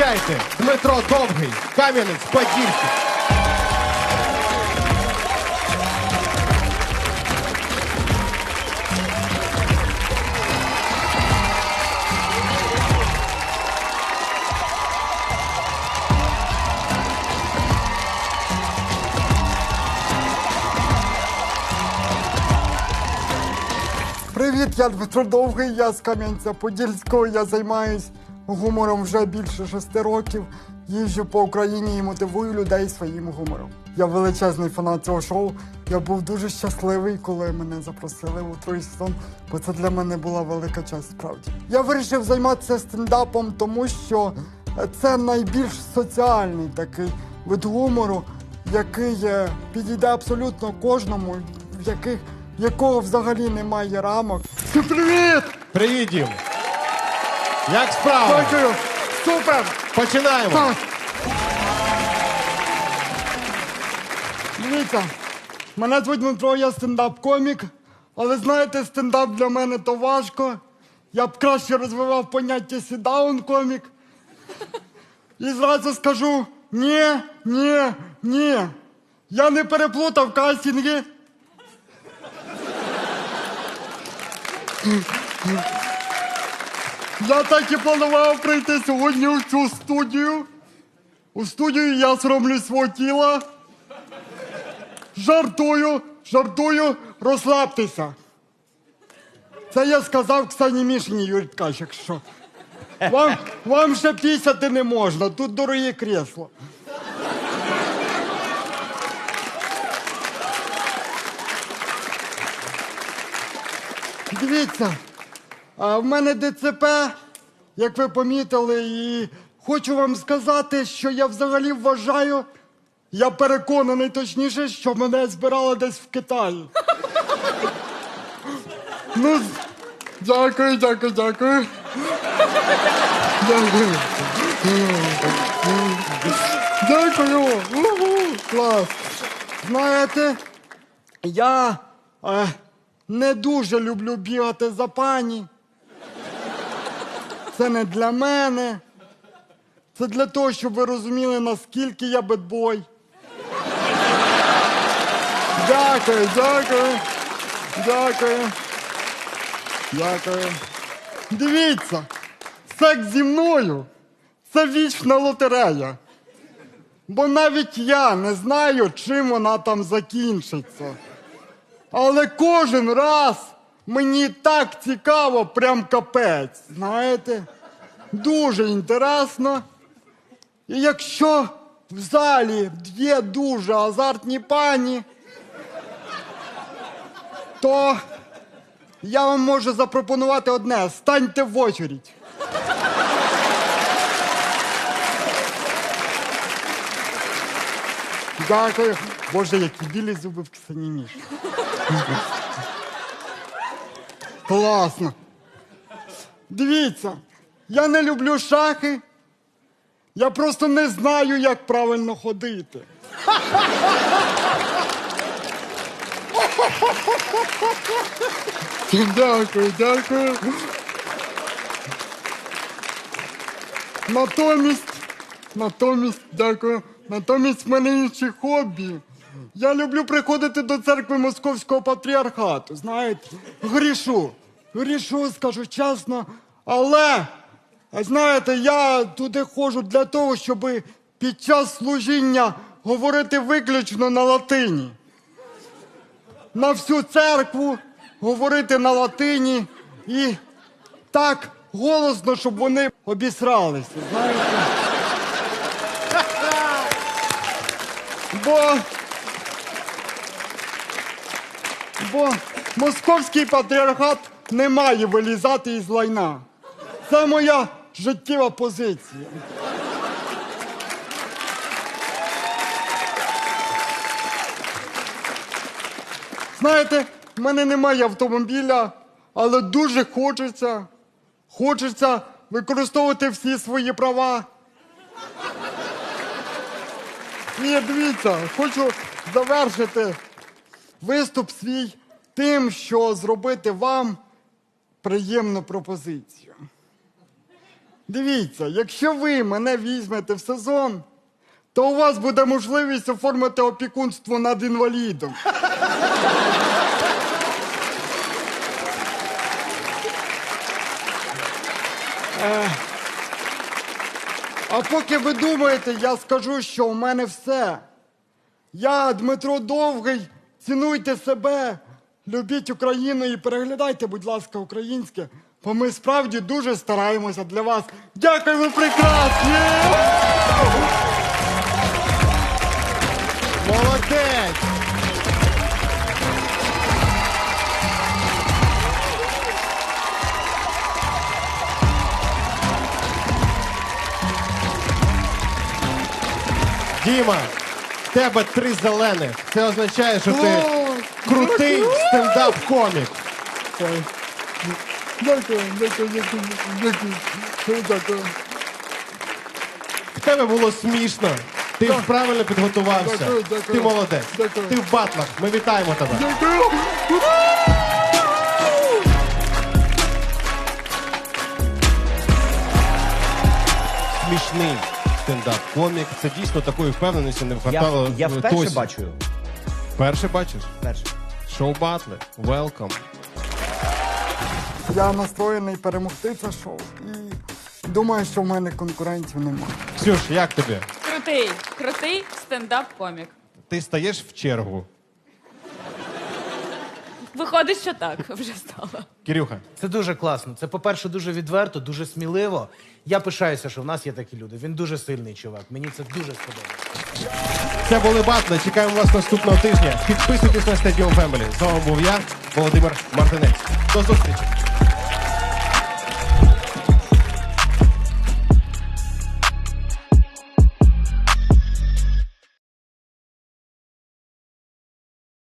Зустрічайте Дмитро Довгий, Кам'янець, Подільський. Привіт, я Дмитро Довгий, я з Кам'янця-Подільського. Я займаюсь гумором вже більше шести років. Їжджу по Україні і мотивую людей своїм гумором. Я величезний фанат цього шоу. Я був дуже щасливий, коли мене запросили у другий сезон, бо це для мене була велика честь, справді. Я вирішив займатися стендапом, тому що це найбільш соціальний такий вид гумору, який підійде абсолютно кожному, в яких в якого взагалі немає рамок. Привіт! Привіт, Дім. Як справа? Дякую! Супер! Починаємо. Так. Дивіться, мене звуть Дмитро, я стендап-комік, але знаєте, стендап для мене то важко. Я б краще розвивав поняття сідаун-комік. І зразу скажу: ні, ні, ні. Я не переплутав кастинги. Я так і планував прийти сьогодні у цю студію. У студію я соромлюсь свого тіла. Жартую, жартую, розслабтеся. Це я сказав Ксані Мішині, Юрій Ткач, якщо. Вам, вам ще пісяти не можна, тут дорогі крісла. Дивіться, а в мене ДЦП, як ви помітили, і хочу вам сказати, що я взагалі вважаю, я переконаний точніше, що мене збирали десь в Китаї. Ну, дякую, дякую, дякую. Дякую. Дякую. Угу, клас. Знаєте, я е, не дуже люблю бігати за пані. Це не для мене. Це для того, щоб ви розуміли, наскільки я бедбой. Дякую, дякую. Дякую. Дякую. Дивіться, секс зі мною це вічна лотерея. Бо навіть я не знаю, чим вона там закінчиться. Але кожен раз мені так цікаво, прям капець. Знаєте? Дуже інтересно. І якщо в залі є дуже азартні пані, то я вам можу запропонувати одне: станьте в очередь. Дякую. Боже, які білі зуби в кисані міш. Класно. Дивіться, я не люблю шахи. Я просто не знаю, як правильно ходити. Дякую, дякую. Натомість, натомість, дякую. Натомість в мене інші хобі. Я люблю приходити до церкви Московського патріархату. Знаєте, грішу. Грішу, скажу чесно. Але, знаєте, я туди ходжу для того, щоб під час служіння говорити виключно на латині. На всю церкву говорити на латині і так голосно, щоб вони обісралися. Знаєте? Бо, бо московський патріархат не має вилізати із лайна. Це моя життєва позиція. Знаєте, в мене немає автомобіля, але дуже хочеться. Хочеться використовувати всі свої права. Ні, дивіться, хочу завершити виступ свій тим, що зробити вам приємну пропозицію. Дивіться, якщо ви мене візьмете в сезон, то у вас буде можливість оформити опікунство над інвалідом. Е, А поки ви думаєте, я скажу, що у мене все. Я Дмитро Довгий, цінуйте себе, любіть Україну і переглядайте, будь ласка, українське, бо ми справді дуже стараємося для вас. Дякую, ви прекрасні! Молодець! Діма, в тебе три зелених. Це означає, що ти крутий стендап-комік. Дякую, дякую, дякую, дякую, дякую. Дякую. В тебе було смішно. Ти Так. правильно підготувався. Дякую, дякую. Ти молодець. Дякую. Ти в батлах. Ми вітаємо тебе. Дякую. Смішний стендап-комік. Це дійсно такої впевненості не Я, вхватало. я вперше Тосі. бачу. Вперше бачиш? Перше. Шоу батли. Welcome. Я настроєний перемогти це шоу. І думаю, що в мене конкурентів немає. Ксюш, як тобі? Крутий, крутий стендап-комік. Ти стаєш в чергу. Виходить, що так вже стало. Кирюха. Це дуже класно. Це, по-перше, дуже відверто, дуже сміливо. Я пишаюся, що в нас є такі люди. Він дуже сильний чувак. Мені це дуже сподобалося. Це були батли. Чекаємо вас наступного тижня. Підписуйтесь на Stadium Family. З вами був я, Володимир Мартинець. До зустрічі.